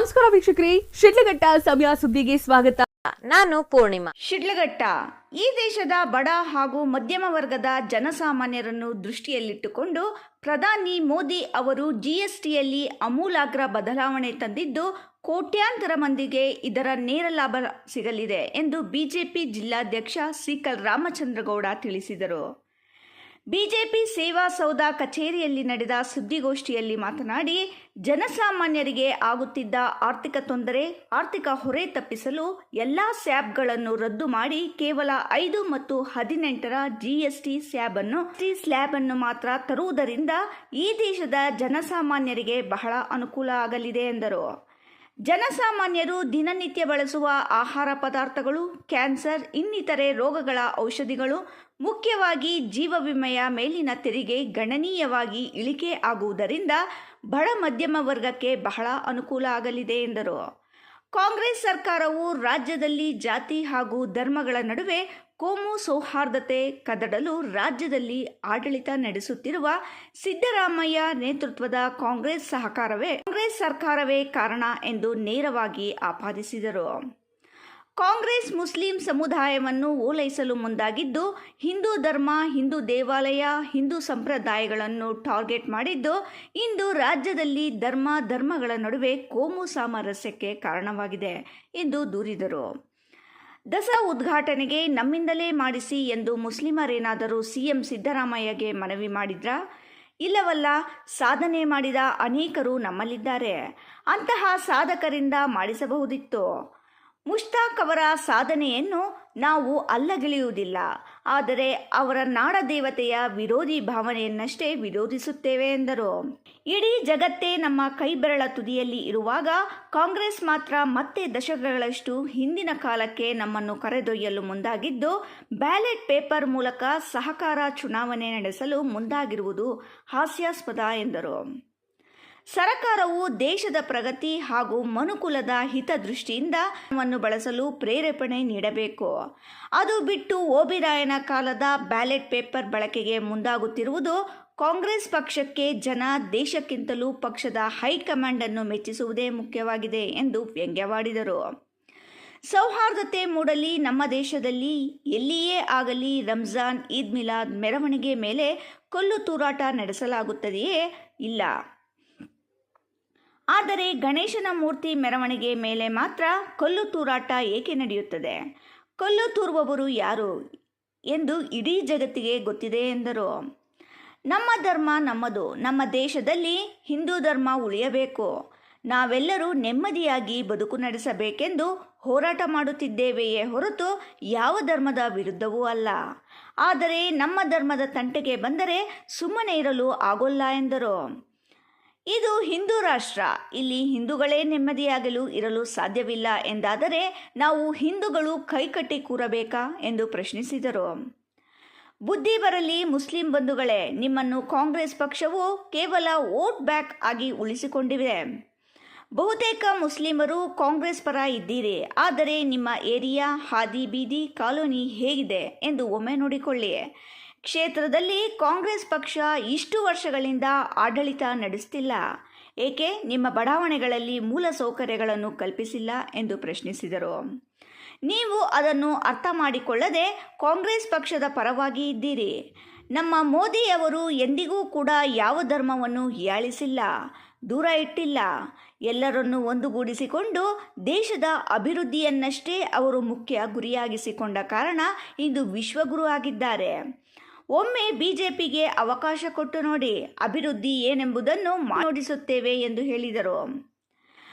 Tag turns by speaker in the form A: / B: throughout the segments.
A: ನಮಸ್ಕಾರ ವೀಕ್ಷಕರೇ ಶಿಡ್ಲಘಟ್ಟ ಸಮಯ ಸುದ್ದಿಗೆ ಸ್ವಾಗತ.
B: ನಾನು ಪೂರ್ಣಿಮಾ.
C: ಶಿಡ್ಲಘಟ್ಟ ಈ ದೇಶದ ಬಡ ಹಾಗೂ ಮಧ್ಯಮ ವರ್ಗದ ಜನಸಾಮಾನ್ಯರನ್ನು ದೃಷ್ಟಿಯಲ್ಲಿಟ್ಟುಕೊಂಡು ಪ್ರಧಾನಿ ಮೋದಿ ಅವರು ಜಿಎಸ್ಟಿಯಲ್ಲಿ ಅಮೂಲಾಗ್ರ ಬದಲಾವಣೆ ತಂದಿದ್ದು ಕೋಟ್ಯಾಂತರ ಮಂದಿಗೆ ಇದರ ನೇರ ಲಾಭ ಸಿಗಲಿದೆ ಎಂದು ಬಿಜೆಪಿ ಜಿಲ್ಲಾಧ್ಯಕ್ಷ ಸಿಕಲ್ ರಾಮಚಂದ್ರಗೌಡ ತಿಳಿಸಿದರು. ಬಿಜೆಪಿ ಸೇವಾ ಸೌಧ ಕಚೇರಿಯಲ್ಲಿ ನಡೆದ ಸುದ್ದಿಗೋಷ್ಠಿಯಲ್ಲಿ ಮಾತನಾಡಿ, ಜನಸಾಮಾನ್ಯರಿಗೆ ಆಗುತ್ತಿದ್ದ ಆರ್ಥಿಕ ತೊಂದರೆ, ಆರ್ಥಿಕ ಹೊರೆ ತಪ್ಪಿಸಲು ಎಲ್ಲ ಸ್ಯಾಬ್ಗಳನ್ನು ರದ್ದು ಮಾಡಿ ಕೇವಲ ಐದು ಮತ್ತು ಹದಿನೆಂಟರ ಜಿಎಸ್ಟಿ ಸ್ಯಾಬ್ ಅನ್ನು ಸ್ಲ್ಯಾಬ್ ಅನ್ನು ಮಾತ್ರ ತರುವುದರಿಂದ ಈ ದೇಶದ ಜನಸಾಮಾನ್ಯರಿಗೆ ಬಹಳ ಅನುಕೂಲ ಆಗಲಿದೆ ಎಂದರು. ಜನಸಾಮಾನ್ಯರು ದಿನನಿತ್ಯ ಬಳಸುವ ಆಹಾರ ಪದಾರ್ಥಗಳು, ಕ್ಯಾನ್ಸರ್, ಇನ್ನಿತರೆ ರೋಗಗಳ ಔಷಧಿಗಳು, ಮುಖ್ಯವಾಗಿ ಜೀವ ವಿಮೆಯ ಮೇಲಿನ ತೆರಿಗೆ ಗಣನೀಯವಾಗಿ ಇಳಿಕೆ ಆಗುವುದರಿಂದ ಬಡ ಮಧ್ಯಮ ವರ್ಗಕ್ಕೆ ಬಹಳ ಅನುಕೂಲ ಆಗಲಿದೆ ಎಂದರು. ಕಾಂಗ್ರೆಸ್ ಸರ್ಕಾರವು ರಾಜ್ಯದಲ್ಲಿ ಜಾತಿ ಹಾಗೂ ಧರ್ಮಗಳ ನಡುವೆ ಕೋಮು ಸೌಹಾರ್ದತೆ ಕದಡಲು ರಾಜ್ಯದಲ್ಲಿ ಆಡಳಿತ ನಡೆಸುತ್ತಿರುವ ಸಿದ್ದರಾಮಯ್ಯ ನೇತೃತ್ವದ ಕಾಂಗ್ರೆಸ್ ಸಹಕಾರವೇ ಕಾಂಗ್ರೆಸ್ ಸರ್ಕಾರವೇ ಕಾರಣ ಎಂದು ನೇರವಾಗಿ ಆಪಾದಿಸಿದರು. ಕಾಂಗ್ರೆಸ್ ಮುಸ್ಲಿಂ ಸಮುದಾಯವನ್ನು ಓಲೈಸಲು ಮುಂದಾಗಿದ್ದು, ಹಿಂದೂ ಧರ್ಮ, ಹಿಂದೂ ದೇವಾಲಯ, ಹಿಂದೂ ಸಂಪ್ರದಾಯಗಳನ್ನು ಟಾರ್ಗೆಟ್ ಮಾಡಿದ್ದು, ಇಂದು ರಾಜ್ಯದಲ್ಲಿ ಧರ್ಮ, ಧರ್ಮಗಳ ನಡುವೆ ಕೋಮು ಸಾಮರಸ್ಯಕ್ಕೆ ಕಾರಣವಾಗಿದೆ ಎಂದು ದೂರಿದರು. ದಸರಾ ಉದ್ಘಾಟನೆಗೆ ನಮ್ಮಿಂದಲೇ ಮಾಡಿಸಿ ಎಂದು ಮುಸ್ಲಿಮರೇನಾದರೂ ಸಿಎಂ ಸಿದ್ದರಾಮಯ್ಯಗೆ ಮನವಿ ಮಾಡಿದ್ರಾ? ಇಲ್ಲವಲ್ಲ, ಸಾಧನೆ ಮಾಡಿದ ಅನೇಕರು ನಮ್ಮಲ್ಲಿದ್ದಾರೆ. ಅಂತಹ ಸಾಧಕರಿಂದ ಮಾಡಿಸಬಹುದಿತ್ತು. ಮುಷ್ತಾಕ್ ಅವರ ಸಾಧನೆಯನ್ನು ನಾವು ಅಲ್ಲಗಿಳಿಯುವುದಿಲ್ಲ. ಆದರೆ ಅವರ ನಾಡದೇವತೆಯ ವಿರೋಧಿ ಭಾವನೆಯನ್ನಷ್ಟೇ ವಿರೋಧಿಸುತ್ತೇವೆ ಎಂದರು. ಇಡೀ ಜಗತ್ತೇ ನಮ್ಮ ಕೈಬೆರಳ ತುದಿಯಲ್ಲಿ ಇರುವಾಗ ಕಾಂಗ್ರೆಸ್ ಮಾತ್ರ ಮತ್ತೆ ದಶಕಗಳಷ್ಟು ಹಿಂದಿನ ಕಾಲಕ್ಕೆ ನಮ್ಮನ್ನು ಕರೆದೊಯ್ಯಲು ಮುಂದಾಗಿದ್ದು, ಬ್ಯಾಲೆಟ್ ಪೇಪರ್ ಮೂಲಕ ಸಹಕಾರ ಚುನಾವಣೆ ನಡೆಸಲು ಮುಂದಾಗಿರುವುದು ಹಾಸ್ಯಾಸ್ಪದ ಎಂದರು. ಸರಕಾರವು ದೇಶದ ಪ್ರಗತಿ ಹಾಗೂ ಮನುಕುಲದ ಹಿತದೃಷ್ಟಿಯಿಂದ ವನ್ನು ಬಳಸಲು ಪ್ರೇರೇಪಣೆ ನೀಡಬೇಕು. ಅದು ಬಿಟ್ಟು ಓಬಿರಾಯನ ಕಾಲದ ಬ್ಯಾಲೆಟ್ ಪೇಪರ್ ಬಳಕೆಗೆ ಮುಂದಾಗುತ್ತಿರುವುದು ಕಾಂಗ್ರೆಸ್ ಪಕ್ಷಕ್ಕೆ ಜನ ದೇಶಕ್ಕಿಂತಲೂ ಪಕ್ಷದ ಹೈಕಮಾಂಡ್ ಅನ್ನು ಮೆಚ್ಚಿಸುವುದೇ ಮುಖ್ಯವಾಗಿದೆ ಎಂದು ವ್ಯಂಗ್ಯವಾಡಿದರು. ಸೌಹಾರ್ದತೆ ಮೂಡಲಿ ನಮ್ಮ ದೇಶದಲ್ಲಿ ಎಲ್ಲಿಯೇ ಆಗಲಿ ರಂಜಾನ್, ಈದ್ ಮಿಲಾದ್ ಮೆರವಣಿಗೆ ಮೇಲೆ ಕೊಲ್ಲು ತೂರಾಟ ನಡೆಸಲಾಗುತ್ತದೆಯೇ ಇಲ್ಲ. ಆದರೆ ಗಣೇಶನ ಮೂರ್ತಿ ಮೆರವಣಿಗೆ ಮೇಲೆ ಮಾತ್ರ ಕೊಲ್ಲು ತೂರಾಟ ಏಕೆ ನಡೆಯುತ್ತದೆ? ಕೊಲ್ಲು ತೂರುವವರು ಯಾರು ಎಂದು ಇಡೀ ಜಗತ್ತಿಗೆ ಗೊತ್ತಿದೆ ಎಂದರು. ನಮ್ಮ ಧರ್ಮ ನಮ್ಮದು, ನಮ್ಮ ದೇಶದಲ್ಲಿ ಹಿಂದೂ ಧರ್ಮ ಉಳಿಯಬೇಕು. ನಾವೆಲ್ಲರೂ ನೆಮ್ಮದಿಯಾಗಿ ಬದುಕು ನಡೆಸಬೇಕೆಂದು ಹೋರಾಟ ಮಾಡುತ್ತಿದ್ದೇವೆಯೇ ಹೊರತು ಯಾವ ಧರ್ಮದ ವಿರುದ್ಧವೂ ಅಲ್ಲ. ಆದರೆ ನಮ್ಮ ಧರ್ಮದ ತಂಟೆಗೆ ಬಂದರೆ ಸುಮ್ಮನೆ ಇರಲು ಆಗೋಲ್ಲ ಎಂದರು. ಇದು ಹಿಂದೂ ರಾಷ್ಟ್ರ. ಇಲ್ಲಿ ಹಿಂದೂಗಳೇ ನೆಮ್ಮದಿಯಾಗಲು ಇರಲು ಸಾಧ್ಯವಿಲ್ಲ ಎಂದಾದರೆ ನಾವು ಹಿಂದೂಗಳು ಕೈಕಟ್ಟಿ ಕೂರಬೇಕಾ ಎಂದು ಪ್ರಶ್ನಿಸಿದರು. ಬುದ್ಧಿ ಬರಲಿ ಮುಸ್ಲಿಂ ಬಂಧುಗಳೇ, ನಿಮ್ಮನ್ನು ಕಾಂಗ್ರೆಸ್ ಪಕ್ಷವು ಕೇವಲ ವೋಟ್ ಬ್ಯಾಕ್ ಆಗಿ ಉಳಿಸಿಕೊಂಡಿವೆ. ಬಹುತೇಕ ಮುಸ್ಲಿಮರು ಕಾಂಗ್ರೆಸ್ ಪರ ಇದ್ದೀರಿ, ಆದರೆ ನಿಮ್ಮ ಏರಿಯಾ, ಹಾದಿ ಬೀದಿ, ಕಾಲೋನಿ ಹೇಗಿದೆ ಎಂದು ಒಮ್ಮೆ ನೋಡಿಕೊಳ್ಳಿ. ಕ್ಷೇತ್ರದಲ್ಲಿ ಕಾಂಗ್ರೆಸ್ ಪಕ್ಷ ಇಷ್ಟು ವರ್ಷಗಳಿಂದ ಆಡಳಿತ ನಡೆಸ್ತಿಲ್ಲ. ಏಕೆ? ನಿಮ್ಮ ಬಡಾವಣೆಗಳಲ್ಲಿ ಮೂಲ ಸೌಕರ್ಯಗಳನ್ನು ಕಲ್ಪಿಸಿಲ್ಲ ಎಂದು ಪ್ರಶ್ನಿಸಿದರು. ನೀವು ಅದನ್ನು ಅರ್ಥ ಮಾಡಿಕೊಳ್ಳದೆ ಕಾಂಗ್ರೆಸ್ ಪಕ್ಷದ ಪರವಾಗಿ ಇದ್ದೀರಿ. ನಮ್ಮ ಮೋದಿಯವರು ಎಂದಿಗೂ ಕೂಡ ಯಾವ ಧರ್ಮವನ್ನು ಹೀಯಾಳಿಸಿಲ್ಲ, ದೂರ ಇಟ್ಟಿಲ್ಲ. ಎಲ್ಲರನ್ನೂ ಒಂದುಗೂಡಿಸಿಕೊಂಡು ದೇಶದ ಅಭಿವೃದ್ಧಿಯನ್ನಷ್ಟೇ ಅವರು ಮುಖ್ಯ ಗುರಿಯಾಗಿಸಿಕೊಂಡ ಕಾರಣ ಇಂದು ವಿಶ್ವಗುರು ಆಗಿದ್ದಾರೆ. ಒಮ್ಮೆ ಬಿಜೆಪಿಗೆ ಅವಕಾಶ ಕೊಟ್ಟು ನೋಡಿ ಅಭಿವೃದ್ಧಿ ಏನೆಂಬುದನ್ನು ನೋಡಿಸುತ್ತೇವೆ ಎಂದು ಹೇಳಿದರು.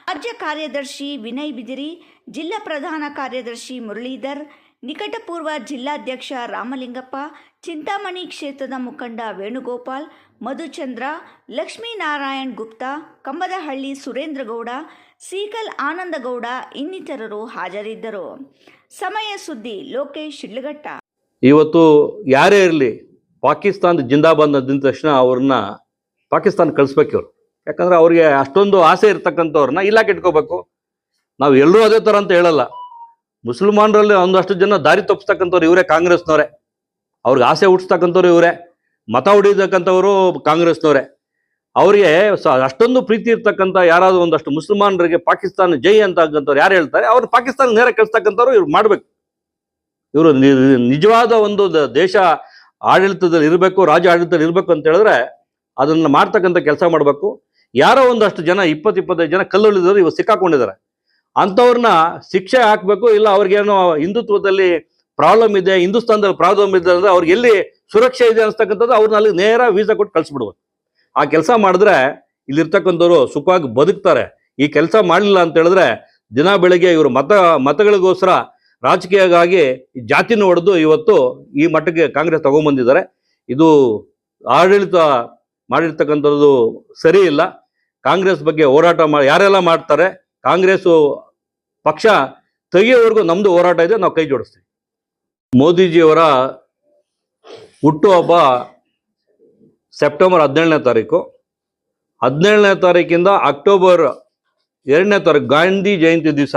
C: ರಾಜ್ಯ ಕಾರ್ಯದರ್ಶಿ ವಿನಯ್ ಬಿದಿರಿ, ಜಿಲ್ಲಾ ಪ್ರಧಾನ ಕಾರ್ಯದರ್ಶಿ ಮುರಳೀಧರ್, ನಿಕಟಪೂರ್ವ ಜಿಲ್ಲಾಧ್ಯಕ್ಷ ರಾಮಲಿಂಗಪ್ಪ, ಚಿಂತಾಮಣಿ ಕ್ಷೇತ್ರದ ಮುಖಂಡ ವೇಣುಗೋಪಾಲ್, ಮಧುಚಂದ್ರ, ಲಕ್ಷ್ಮೀನಾರಾಯಣ್ ಗುಪ್ತಾ, ಕಂಬದಹಳ್ಳಿ ಸುರೇಂದ್ರಗೌಡ, ಸೀಕಲ್ ಆನಂದಗೌಡ ಇನ್ನಿತರರು ಹಾಜರಿದ್ದರು. ಸಮಯ ಸುದ್ದಿ ಲೋಕೇಶ್ ಶಿಡ್ಲಘಟ್ಟ.
D: ಇವತ್ತು ಯಾರೇ ಇರಲಿ ಪಾಕಿಸ್ತಾನದ ಜಿಂದಾಬಾದ್ ನಿಂತ ತಕ್ಷಣ ಅವ್ರನ್ನ ಪಾಕಿಸ್ತಾನ ಕಳಿಸ್ಬೇಕು ಇವ್ರು. ಯಾಕಂದ್ರೆ ಅವ್ರಿಗೆ ಅಷ್ಟೊಂದು ಆಸೆ ಇರ್ತಕ್ಕಂಥವ್ರನ್ನ ಇಲಾಖೆ ಇಟ್ಕೋಬೇಕು. ನಾವು ಎಲ್ಲರೂ ಅದೇ ಥರ ಅಂತ ಹೇಳಲ್ಲ. ಮುಸಲ್ಮಾನರಲ್ಲಿ ಒಂದಷ್ಟು ಜನ ದಾರಿ ತಪ್ಪಿಸ್ತಕ್ಕಂಥವ್ರು ಇವರೇ ಕಾಂಗ್ರೆಸ್ನವರೇ. ಅವ್ರಿಗೆ ಆಸೆ ಹುಟ್ಟಿಸ್ತಕ್ಕಂಥವ್ರು ಇವರೇ. ಮತ ಹೊಡಿತಕ್ಕಂಥವ್ರು ಕಾಂಗ್ರೆಸ್ನವರೇ. ಅವರಿಗೆ ಅಷ್ಟೊಂದು ಪ್ರೀತಿ ಇರ್ತಕ್ಕಂಥ ಯಾರಾದರೂ ಒಂದಷ್ಟು ಮುಸಲ್ಮಾನರಿಗೆ ಪಾಕಿಸ್ತಾನ ಜೈ ಅಂತಕ್ಕಂಥವ್ರು ಯಾರು ಹೇಳ್ತಾರೆ, ಅವ್ರು ಪಾಕಿಸ್ತಾನ ನೇರ ಕಳಿಸ್ತಕ್ಕಂಥವ್ರು ಇವ್ರು ಮಾಡ್ಬೇಕು. ಇವರು ನಿಜವಾದ ಒಂದು ದೇಶ ಆಡಳಿತದಲ್ಲಿ ಇರಬೇಕು ರಾಜ್ಯ ಆಡಳಿತದಲ್ಲಿ ಇರಬೇಕು ಅಂತ ಹೇಳಿದ್ರೆ ಅದನ್ನು ಮಾಡ್ತಕ್ಕಂಥ ಕೆಲಸ ಮಾಡಬೇಕು. ಯಾರೋ ಒಂದಷ್ಟು ಜನ, ಇಪ್ಪತ್ತು, ಇಪ್ಪತ್ತೈದು ಜನ ಕಲ್ಲುಳಿದವರು ಇವಾಗ ಸಿಕ್ಕಾಕೊಂಡಿದ್ದಾರೆ. ಅಂಥವ್ರನ್ನ ಶಿಕ್ಷೆ ಹಾಕಬೇಕು, ಇಲ್ಲ ಅವ್ರಿಗೇನು ಹಿಂದುತ್ವದಲ್ಲಿ ಪ್ರಾಬ್ಲಮ್ ಇದೆ, ಹಿಂದೂಸ್ತಾನದಲ್ಲಿ ಪ್ರಾಬ್ಲಮ್ ಇದೆ ಅಂದರೆ ಅವ್ರಿಗೆ ಎಲ್ಲಿ ಸುರಕ್ಷೆ ಇದೆ ಅನ್ಸ್ತಕ್ಕಂಥದ್ದು ಅವ್ರನ್ನ ಅಲ್ಲಿ ನೇರ ವೀಸಾ ಕೊಟ್ಟು ಕಳಿಸ್ಬಿಡ್ಬೇಕು. ಆ ಕೆಲಸ ಮಾಡಿದ್ರೆ ಇಲ್ಲಿರ್ತಕ್ಕಂಥವ್ರು ಸುಖವಾಗಿ ಬದುಕ್ತಾರೆ. ಈ ಕೆಲಸ ಮಾಡಲಿಲ್ಲ ಅಂತ ಹೇಳಿದ್ರೆ ದಿನ ಬೆಳಿಗ್ಗೆ ಇವರು ಮತ ಮತಗಳಿಗೋಸ್ಕರ ರಾಜಕೀಯವಾಗಿ ಈ ಜಾತಿನ ಹೊಡೆದು ಇವತ್ತು ಈ ಮಟ್ಟಕ್ಕೆ ಕಾಂಗ್ರೆಸ್ ತಗೊಂಡ್ಬಂದಿದ್ದಾರೆ ಇದು ಆಡಳಿತ ಮಾಡಿರ್ತಕ್ಕಂಥದ್ದು ಸರಿ ಇಲ್ಲ. ಕಾಂಗ್ರೆಸ್ ಬಗ್ಗೆ ಹೋರಾಟ ಮಾಡಿ ಯಾರೆಲ್ಲ ಮಾಡ್ತಾರೆ ಕಾಂಗ್ರೆಸ್ ಪಕ್ಷ ತೆಗೆಯೋವರೆಗೂ ನಮ್ಮದು ಹೋರಾಟ ಇದೆ, ನಾವು ಕೈ ಜೋಡಿಸ್ತೀವಿ. ಮೋದಿಜಿಯವರ ಹುಟ್ಟುಹಬ್ಬ ಸೆಪ್ಟೆಂಬರ್ ಹದಿನೇಳನೇ ತಾರೀಕು. ಹದಿನೇಳನೇ ತಾರೀಕಿಂದ ಅಕ್ಟೋಬರ್ ಎರಡನೇ ತಾರೀಕು ಗಾಂಧಿ ಜಯಂತಿ ದಿವಸ.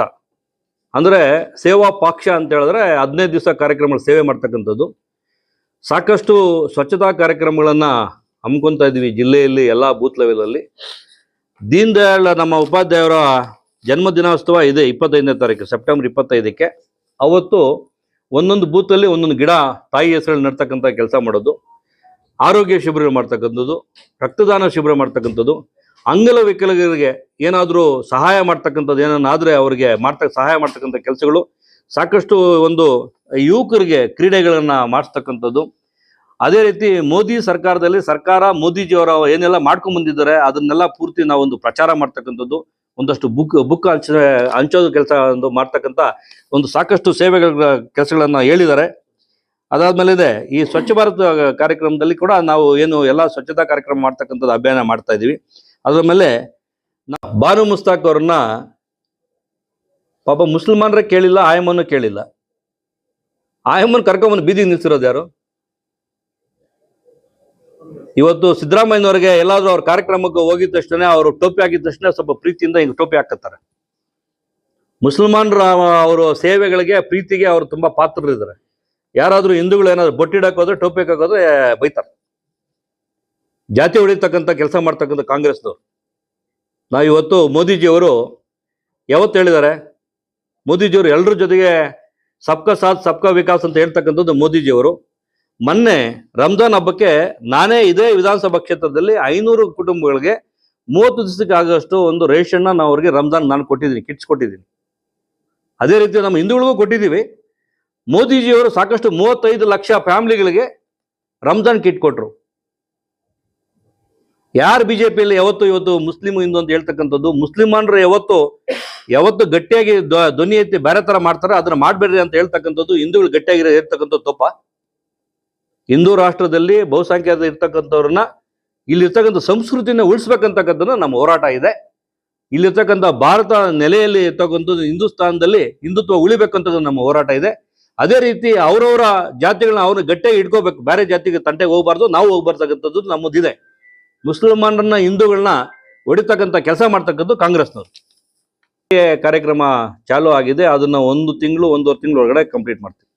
D: ಅಂದರೆ ಸೇವಾ ಪಕ್ಷ ಅಂತ ಹೇಳಿದ್ರೆ ಹದಿನೈದು ದಿವಸ ಕಾರ್ಯಕ್ರಮಗಳು ಸೇವೆ ಮಾಡ್ತಕ್ಕಂಥದ್ದು. ಸಾಕಷ್ಟು ಸ್ವಚ್ಛತಾ ಕಾರ್ಯಕ್ರಮಗಳನ್ನು ಹಮ್ಮಿಕೊತಾ ಇದ್ವಿ ಜಿಲ್ಲೆಯಲ್ಲಿ, ಎಲ್ಲ ಬೂತ್ ಲೆವೆಲಲ್ಲಿ. ದೀನ್ ದಯಾಳ್ ನಮ್ಮ ಉಪಾಧ್ಯಾಯರ ಜನ್ಮ ದಿನೋತ್ಸವ ಇದೆ ಇಪ್ಪತ್ತೈದನೇ ತಾರೀಕು, ಸೆಪ್ಟೆಂಬರ್ ಇಪ್ಪತ್ತೈದಕ್ಕೆ. ಅವತ್ತು ಒಂದೊಂದು ಬೂತಲ್ಲಿ ಒಂದೊಂದು ಗಿಡ ತಾಯಿ ಹೆಸರಲ್ಲಿ ನಡ್ತಕ್ಕಂಥ ಕೆಲಸ ಮಾಡೋದು. ಆರೋಗ್ಯ ಶಿಬಿರ ಮಾಡ್ತಕ್ಕಂಥದ್ದು, ರಕ್ತದಾನ ಶಿಬಿರ ಮಾಡ್ತಕ್ಕಂಥದ್ದು. ಅಂಗವಿಕಲರಿಗೆ ಏನಾದರೂ ಸಹಾಯ ಮಾಡ್ತಕ್ಕಂಥದ್ದು ಏನನ್ನಾದರೆ ಅವರಿಗೆ ಮಾಡ್ತ, ಸಹಾಯ ಮಾಡ್ತಕ್ಕಂಥ ಕೆಲಸಗಳು, ಸಾಕಷ್ಟು ಒಂದು ಯುವಕರಿಗೆ ಕ್ರೀಡೆಗಳನ್ನು ಮಾಡಿಸ್ತಕ್ಕಂಥದ್ದು. ಅದೇ ರೀತಿ ಮೋದಿ ಸರ್ಕಾರದಲ್ಲಿ ಸರ್ಕಾರ ಮೋದಿಜಿಯವರ ಏನೆಲ್ಲ ಮಾಡ್ಕೊಂಡು ಬಂದಿದ್ದಾರೆ, ಅದನ್ನೆಲ್ಲ ಪೂರ್ತಿ ನಾವೊಂದು ಪ್ರಚಾರ ಮಾಡ್ತಕ್ಕಂಥದ್ದು. ಒಂದಷ್ಟು ಬುಕ್ ಬುಕ್ ಹಂಚ, ಹಂಚೋದು ಕೆಲಸ ಒಂದು ಮಾಡ್ತಕ್ಕಂಥ ಒಂದು ಸಾಕಷ್ಟು ಸೇವೆಗಳ ಕೆಲಸಗಳನ್ನ ಹೇಳಿದ್ದಾರೆ. ಅದಾದ್ಮೇಲೆ ಈ ಸ್ವಚ್ಛ ಭಾರತ ಕಾರ್ಯಕ್ರಮದಲ್ಲಿ ಕೂಡ ನಾವು ಏನು ಎಲ್ಲ ಸ್ವಚ್ಛತಾ ಕಾರ್ಯಕ್ರಮ ಮಾಡ್ತಕ್ಕಂಥದ್ದು ಅಭಿಯಾನ ಮಾಡ್ತಾ ಇದೀವಿ ಅದ್ರ ಮೇಲೆ ಬಾನು ಮುಸ್ತಾಕ್ ಅವ್ರನ್ನ ಪಾಪ ಮುಸಲ್ಮಾನರೇ ಕೇಳಿಲ್ಲ ಆಯಮ್ಮನ್ನು ಕೇಳಿಲ್ಲ. ಆಯಮ್ಮನ್ ಕರ್ಕೊಂಬಂದು ಬೀದಿ ನಿಲ್ಸಿರೋದು ಯಾರು? ಇವತ್ತು ಸಿದ್ದರಾಮಯ್ಯನವರಿಗೆ ಎಲ್ಲಾದ್ರೂ ಅವ್ರ ಕಾರ್ಯಕ್ರಮಕ್ಕೆ ಹೋಗಿದ ತಕ್ಷಣ ಅವರು ಟೋಪಿ ಹಾಕಿದ ತಕ್ಷಣ ಸ್ವಲ್ಪ ಪ್ರೀತಿಯಿಂದ ಹಿಂಗೆ ಟೋಪಿ ಹಾಕತ್ತಾರೆ ಮುಸಲ್ಮಾನರ ಅವರು ಸೇವೆಗಳಿಗೆ, ಪ್ರೀತಿಗೆ ಅವರು ತುಂಬಾ ಪಾತ್ರರಿದ್ದಾರೆ. ಯಾರಾದರೂ ಹಿಂದೂಗಳು ಏನಾದ್ರು ಬೊಟ್ಟಿಡಕ್ ಹೋದ್ರೆ ಟೋಪಿ ಹಾಕೋದ್ರೆ ಬೈತಾರೆ. ಜಾತಿ ಹೊಡಿತಕ್ಕಂಥ ಕೆಲಸ ಮಾಡ್ತಕ್ಕಂಥ ಕಾಂಗ್ರೆಸ್ನವ್ರು. ನಾವು ಇವತ್ತು ಮೋದಿಜಿಯವರು ಯಾವತ್ತು ಹೇಳಿದ್ದಾರೆ? ಮೋದಿಜಿಯವರು ಎಲ್ಲರ ಜೊತೆಗೆ ಸಬ್ಕಾ ಸಾಥ್, ಸಬ್ಕಾ ವಿಕಾಸ್ ಅಂತ ಹೇಳ್ತಕ್ಕಂಥದ್ದು ಮೋದಿಜಿಯವರು. ಮೊನ್ನೆ ರಂಜಾನ್ ಹಬ್ಬಕ್ಕೆ ನಾನೇ ಇದೇ ವಿಧಾನಸಭಾ ಕ್ಷೇತ್ರದಲ್ಲಿ ಐನೂರು ಕುಟುಂಬಗಳಿಗೆ ಮೂವತ್ತು ದಿವಸಕ್ಕೆ ಆಗೋಷ್ಟು ಒಂದು ರೇಷನ್ನ ನಾವು ಅವ್ರಿಗೆ ರಂಜಾನ್ ನಾನು ಕೊಟ್ಟಿದ್ದೀನಿ, ಕಿಟ್ಸ್ ಕೊಟ್ಟಿದ್ದೀನಿ. ಅದೇ ರೀತಿ ನಮ್ಮ ಹಿಂದೂಗಳಿಗೂ ಕೊಟ್ಟಿದ್ದೀವಿ. ಮೋದಿಜಿಯವರು ಸಾಕಷ್ಟು ಮೂವತ್ತೈದು ಲಕ್ಷ ಫ್ಯಾಮಿಲಿಗಳಿಗೆ ರಂಜಾನ್ ಕಿಟ್ ಕೊಟ್ಟರು ಯಾರು ಬಿಜೆಪಿಯಲ್ಲಿ ಯಾವತ್ತು ಇವತ್ತು ಮುಸ್ಲಿಂ ಹಿಂದೂ ಅಂತ ಹೇಳ್ತಕ್ಕಂಥದ್ದು, ಮುಸ್ಲಿಮಾನರು ಯಾವತ್ತು ಯಾವತ್ತು ಗಟ್ಟಿಯಾಗಿ ಧ್ವ- ಧ್ವನಿ ಎತ್ತಿ ಬೇರೆ ತರ ಮಾಡ್ತಾರೆ ಅದನ್ನ ಮಾಡಬೇಡ್ರಿ ಅಂತ ಹೇಳ್ತಕ್ಕಂಥದ್ದು ಹಿಂದೂಗಳು ಗಟ್ಟಿಯಾಗಿ ಇರ್ತಕ್ಕಂಥದ್ದು ತಪ್ಪ ಹಿಂದೂ ರಾಷ್ಟ್ರದಲ್ಲಿ ಬಹುಸಂಖ್ಯಾತ ಇರ್ತಕ್ಕಂಥವ್ರನ್ನ ಇಲ್ಲಿರ್ತಕ್ಕಂಥ ಸಂಸ್ಕೃತಿನ ಉಳಿಸ್ಬೇಕಂತಕ್ಕಂಥದ್ದು ನಮ್ಮ ಹೋರಾಟ ಇದೆ. ಇಲ್ಲಿರ್ತಕ್ಕಂಥ ಭಾರತ ನೆಲೆಯಲ್ಲಿ ಇರ್ತಕ್ಕಂಥದ್ದು ಹಿಂದೂಸ್ತಾನದಲ್ಲಿ ಹಿಂದುತ್ವ ಉಳಿಬೇಕಂತದ್ದು ನಮ್ಮ ಹೋರಾಟ ಇದೆ. ಅದೇ ರೀತಿ ಅವರವರ ಜಾತಿಗಳನ್ನ ಅವ್ರನ್ನ ಗಟ್ಟಿಯಾಗಿ ಇಟ್ಕೋಬೇಕು. ಬೇರೆ ಜಾತಿಗೆ ತಂಟೆಗೆ ಹೋಗ್ಬಾರ್ದು, ನಾವು ಹೋಗ್ಬರ್ತಕ್ಕಂಥದ್ದು ನಮ್ಮದಿದೆ. ಮುಸಲ್ಮಾನರನ್ನ ಹಿಂದೂಗಳನ್ನ ಹೊಡಿತಕ್ಕಂಥ ಕೆಲಸ ಮಾಡ್ತಕ್ಕಂಥದ್ದು ಕಾಂಗ್ರೆಸ್ನವ್ರು. ಕಾರ್ಯಕ್ರಮ ಚಾಲೂ ಆಗಿದೆ. ಅದನ್ನ ಒಂದು ತಿಂಗಳು, ಒಂದೂವರೆ ತಿಂಗಳು ಒಳಗಡೆ ಕಂಪ್ಲೀಟ್ ಮಾಡ್ತೀವಿ.